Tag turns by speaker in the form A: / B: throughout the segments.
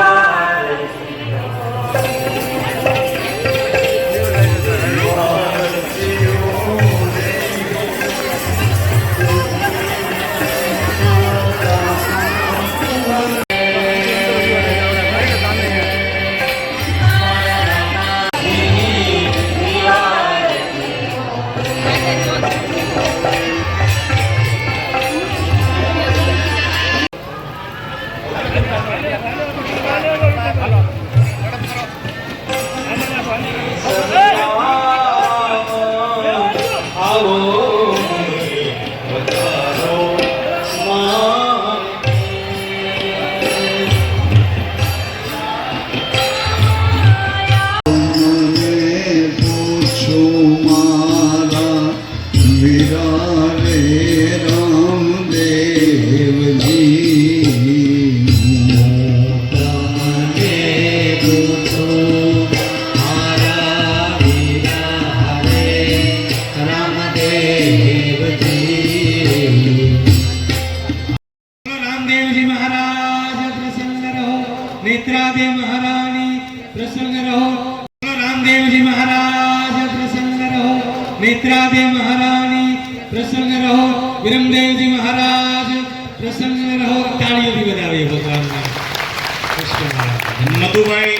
A: Yeah. વિરમદેવજી મહારાજ પ્રસન્ન રહો તાળીઓથી વધાવીએ ભગવાનને.
B: મધુભાઈ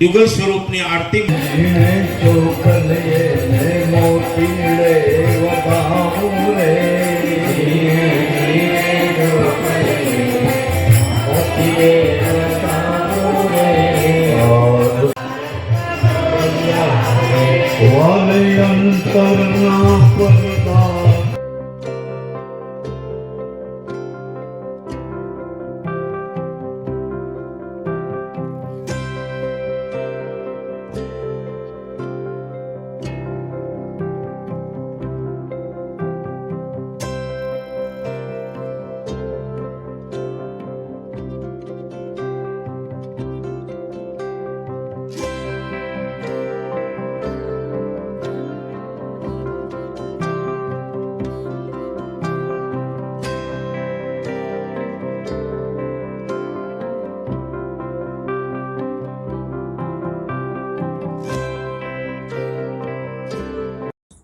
B: યુગલ સ્વરૂપની આરતી
C: અંતરના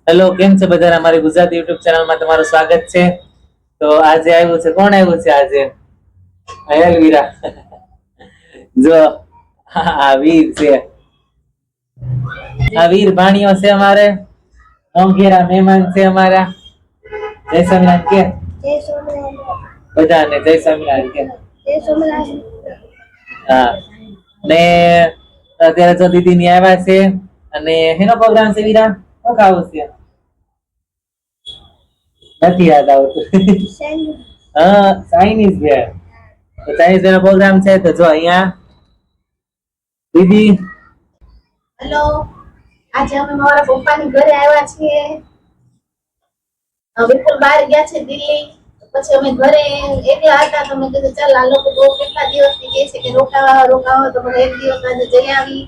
D: હેલો કેમ છે બધા અમારી ગુજરાતી યુટ્યુબ ચેનલમાં તમારું સ્વાગત છે. તો આજે આવ્યું છે કોણ આવ્યું છે આજે? અયલ વીરા. જો આ વીર છે. આ વીર ભાણીઓ છે અમારે. મોંઘેરા મહેમાન છે અમારા. જય સોમનાથ કે? બધાને જય સોમનાથ કે? હા. ને અત્યારે જો દીદી ની આવ્યા છે અને હેનો પ્રોગ્રામ છે વીરા? શું ખાવું છે નથી યાદ આવતું. હા ચાઇનીઝ ભેળ તો ચાઇનીઝ ભેળ પ્રોગ્રામ છે તો જો અહીંયા. દીદી.
E: હેલો. આજે અમે મારા પપ્પાની ઘરે આવ્યા છીએ. વિપુલ બહાર ગયા છે દિલ્હી. પછી અમે ઘરે એકલા હતા તો મેં કીધું ચાલ આ લોકો બહુ કેટલા દિવસથી કહે છે કે રોકાવા રોકાવા તો મને એક દિવસ આજે જઈ આવી.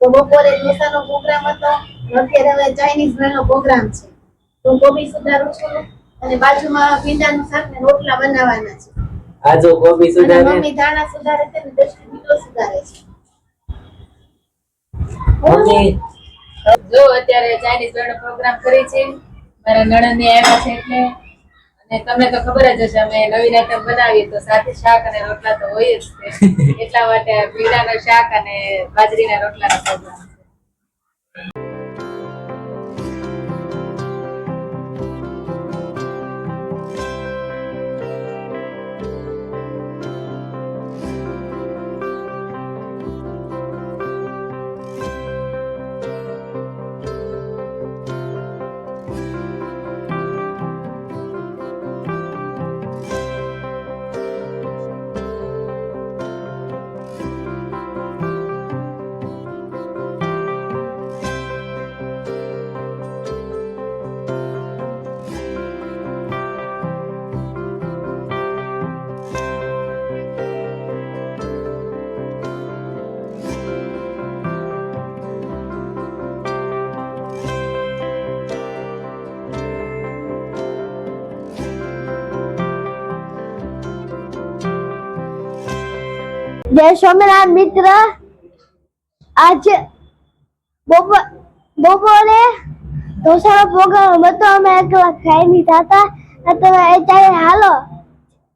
E: તો બપોરે ઢોસાનો પ્રોગ્રામ હતો. અત્યારે હવે ચાઇનીઝ ભેળનો પ્રોગ્રામ છે. તો કોબી સુધારું છું અને બાજુમાં ભીંડાનું શાક ને રોટલા બનાવવાના છે.
D: આ જો કોબી સુધારે?
E: મમ્મી દાણા સુધારે છે ને દ્રષ્ટિ બીજો સુધારે છે.
D: મમ્મી?
F: જો અત્યારે ચાઇનીઝ બેડ પ્રોગ્રામ કરી છે. મારા નણંદ ને આવ્યા છે એટલે અને તમને તો ખબર જ હશે અમે નવીન આઈટમ બનાવીએ તો સાથે શાક અને રોટલા તો હોય જ છે. એટલા માટે પીડાનું શાક અને બાજરીના રોટલાનો પ્રોગ્રામ
G: જય સ્વામિનારાયણ મિત્ર. આજે બપોર ઢોસાનો પ્રોગ્રામ હતો. અમે એકલા ખાઈ નહીં થતા તમે અત્યારે હાલો,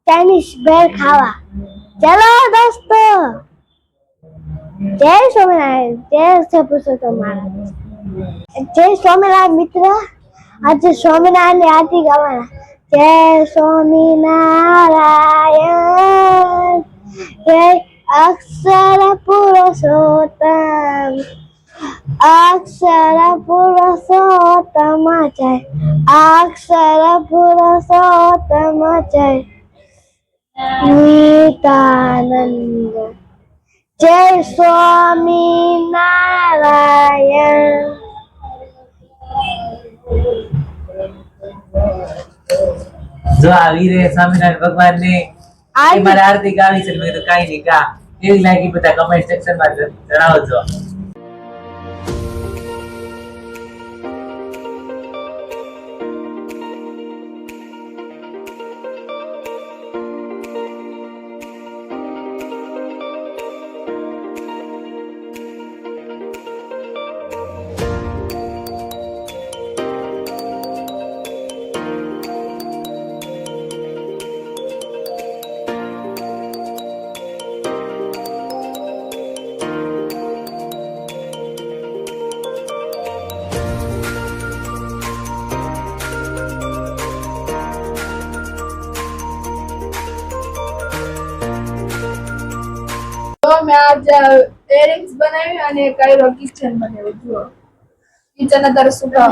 G: ચાઇનીઝ ભેળ ખાવા. ચાલો દોસ્તો. જય સ્વામિનારાયણ. જય શ્રી પુરુષોત્તમ મહારાજ. જય સ્વામિનારાયણ મિત્ર. આજે સ્વામિનારાયણની આરતી ગાવાના જય સ્વામિનારાયણ. જય અક્ષર પુરુષોત્તમ અક્ષર પુરુષોત્તમ જય અક્ષર પુરુષોત્તમ જય નિતાનંદ જય સ્વામિનારાયણ
D: જો આવી રે સ્વામિનારાયણ ભગવાન ને. મારે આરતી ગાવી છે મેં કીધું કઈ નહીં ગા કેવી લાગી બધા કમેન્ટ સેક્શનમાં જણાવજો
F: મેં બનાવી અને કાયરો કિચન બનાવ્યું જુઓ. કિચન અત્યારે શું કામ?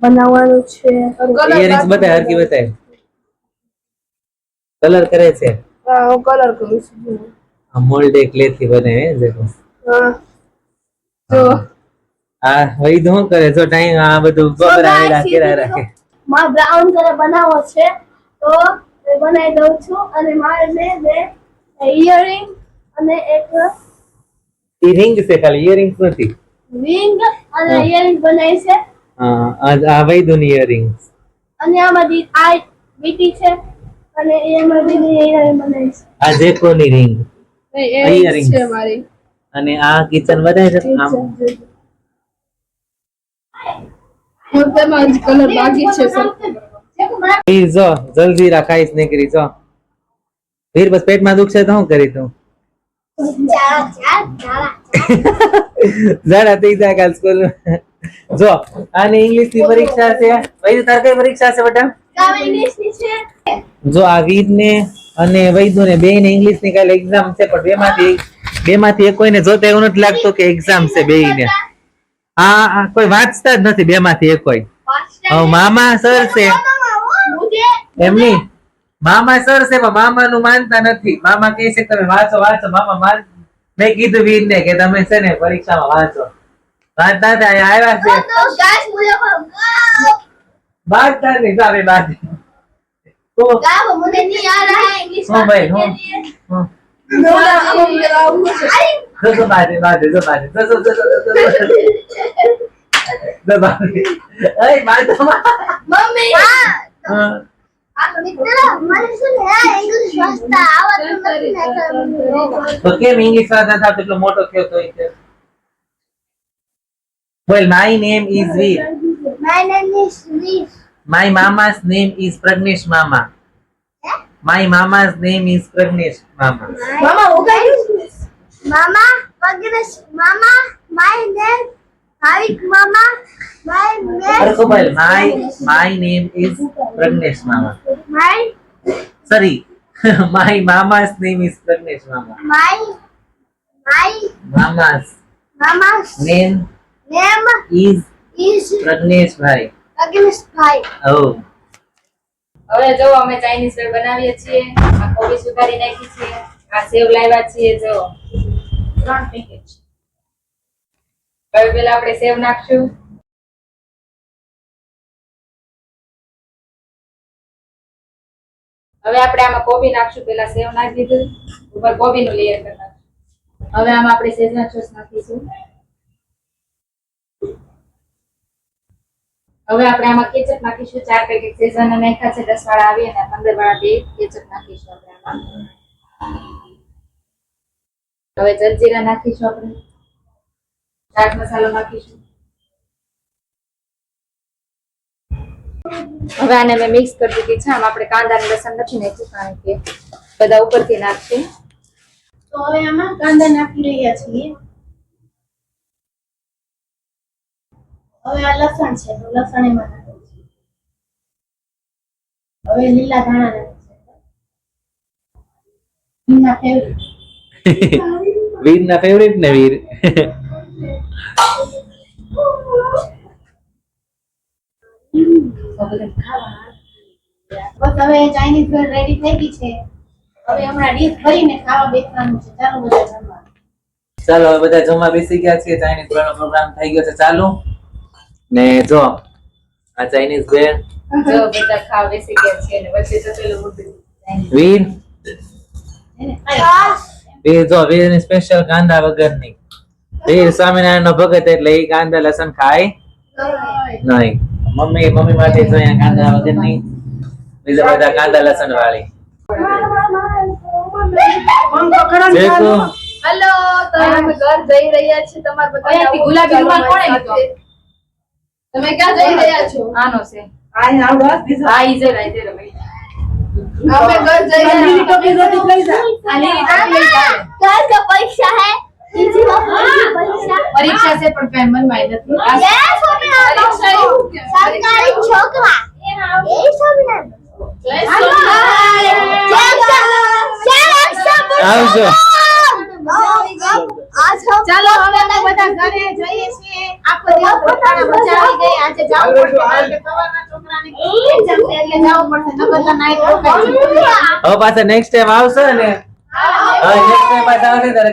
F: બનાવવાનું છે.
D: ઇયરિંગ્સ બતાય હરકી બતાય. કલર કરે છે.
F: હું કલર કરું છું
D: આ મોલ્ડ એક લેથી બને હે દેખો
F: હા. તો
D: આ હોય શું કરે? તો ટાઈમ આ બધું બબરા કેરા રાખે.
G: માં બ્રાઉન કલર બનાવો છે તો બનાવી દઉં છું અને મારે મેં બે ઇયરિંગ અને એક
D: રિંગ છે ખાલી ઇયરિંગ નથી.
G: રિંગ અને ઇયરિંગ બનાવી છે.
D: હા આ વૈદુની ઇયરિંગ્સ
G: અને આમાંથી આ વીટી છે અને એમાં દીદી ઇયરિંગ બનાવી છે.
D: આ જેકોની રિંગ
F: earrings
D: Earrings.
F: છે મારી.
D: અને આ કિચન બતાય છે આમ.
F: હું તેમાં જ કલર બાકી છે સર.
D: જો જલ્દી રાખાઈશ નીકળી જો. વીર બસ પેટમાં દુખશે તો શું કરી તું ઝાડા થઈ જાય કાલ સ્કૂલ જો આની ઇંગ્લિશની પરીક્ષા છે. વૈદ તાર કઈ પરીક્ષા છે બેટા?
G: ઇંગ્લિશની છે
D: જો આ વીર ને અને વૈદુ ને બે ને ઇંગ્લિશની કાલે એક્ઝામ છે પણ બે માંથી બે માંથી એક કોઈને જોતે એવું નથી લાગતું કે એક્ઝામ છે બે ને આ કોઈ વાંચતા જ નથી બે માંથી એક કોઈ મામા સર છે. એમની મામા સર છે પણ મામાનું માનતા નથી. મામા કહે છે તમે વાંચો વાંચો. મામા માન મેં કીધું વીરને કે તમે છે ને પરીક્ષામાં વાંચો. વાંચતા હતા આવ્યા છે. વાંચતા નહીં તો
G: આપણે વાત
D: હું
G: ભાઈ હું જસો મમ્મી.
D: તો કેમ ઇંગ્લિશ વાંચતા હતા એટલો મોટો થયો તો એ બોલ my name is Veer
G: my name is Veer
D: my name is Pragnesh Mama. My mama's name is Pragnesh Mama.
G: Mama, okay. Mama, Pragnesh Mama. My name name Mama. My
D: name. My my name is Pragnesh mama
G: my
D: sorry. My mama's name is Pranesh mama
G: my my
D: mama's
G: mama's
D: name
G: name
D: is
G: is
D: Pranesh bhai
G: Pragnesh Bhai.
D: oh.
F: હવે જો અમે Chinese વેળ બનાવીએ છીએ આ કોબી સુધારી નાખી છે આ સેવ લાવ્યા છીએ જો. ત્રણ પેકેટ હવે પેલા આપણે સેવ નાખશું. હવે આપણે આમાં કોબી નાખશું પેલા સેવ નાખી દીધું, ઉપર કોબીનું લેયર કરી નાખશું. હવે આમાં આપણે સેજના સોસ નાખીશું. હવે આપણે આમાં કેચઅપ નાખીશું, ચાર પેકેટ સેઝન નાખ્યા છે, દસ વાળા આવી અને પંદર વાળા બે કેચઅપ નાખીશું આપણે આમાં. હવે જલજીરા નાખીશું આપણે. ચાટ મસાલો નાખીશું. હવે આને મેં મિક્સ કરી દીધી છે. આમ આપણે કાંદા અને લસણ નથી નાખ્યું કારણ કે બધા ઉપરથી નાખશે.
E: તો હવે આમાં કાંદા નાખી રહ્યા છીએ. હવે આ લસણ છે. તો લસણ એમાં નાખીએ છે હવે લીલા ધાણા નાખીએ છે
D: વીર ના ફેવરેટ ને વીર?
E: બસ હવે ચાઇનીઝ ભેળ રેડી થઈ ગઈ છે. હવે હમણાં ડીશ ભરીને ખાવા બેસવાનું છે. ચાલો બધા જમવા.
D: ચાલો હવે બધા જમવા બેસી ગયા છે ચાઇનીઝ ભેળનો પ્રોગ્રામ થઈ ગયો છે. ચાલુ. ને જો આ ચાઇનીઝ ભેળ
F: જો બધા ખાવા બેસી ગયા છે ને વચ્ચે મૂકી દીધું.
D: વીર વીર જો વીરની સ્પેશિયલ કાંદા વગરની. વીર સ્વામિનારાયણ નો ભગત એટલે એ કાંદા લસણ ખાય નહીં. મમ્મી મમ્મી માટે તો અહીંયા કાંદા વગર નહીં. બીજા બધા કાંદા લસણ વાળી.
F: હેલો તમે ક્યાં જઈ રહ્યા છો? આનો છે. આ નાવ બસ દિસ આ
G: ઇઝર આ
F: પરીક્ષા
E: હે. પરીક્ષા. પરીક્ષા સે પણ ફેમલ માઇનસ સરકારી છોકરા. એ
D: સોમનાથ પાછા નેક્સ્ટ ટાઈમ આવશે ને? નેક્સ્ટ ટાઈમ પાછા આવશે ત્યારે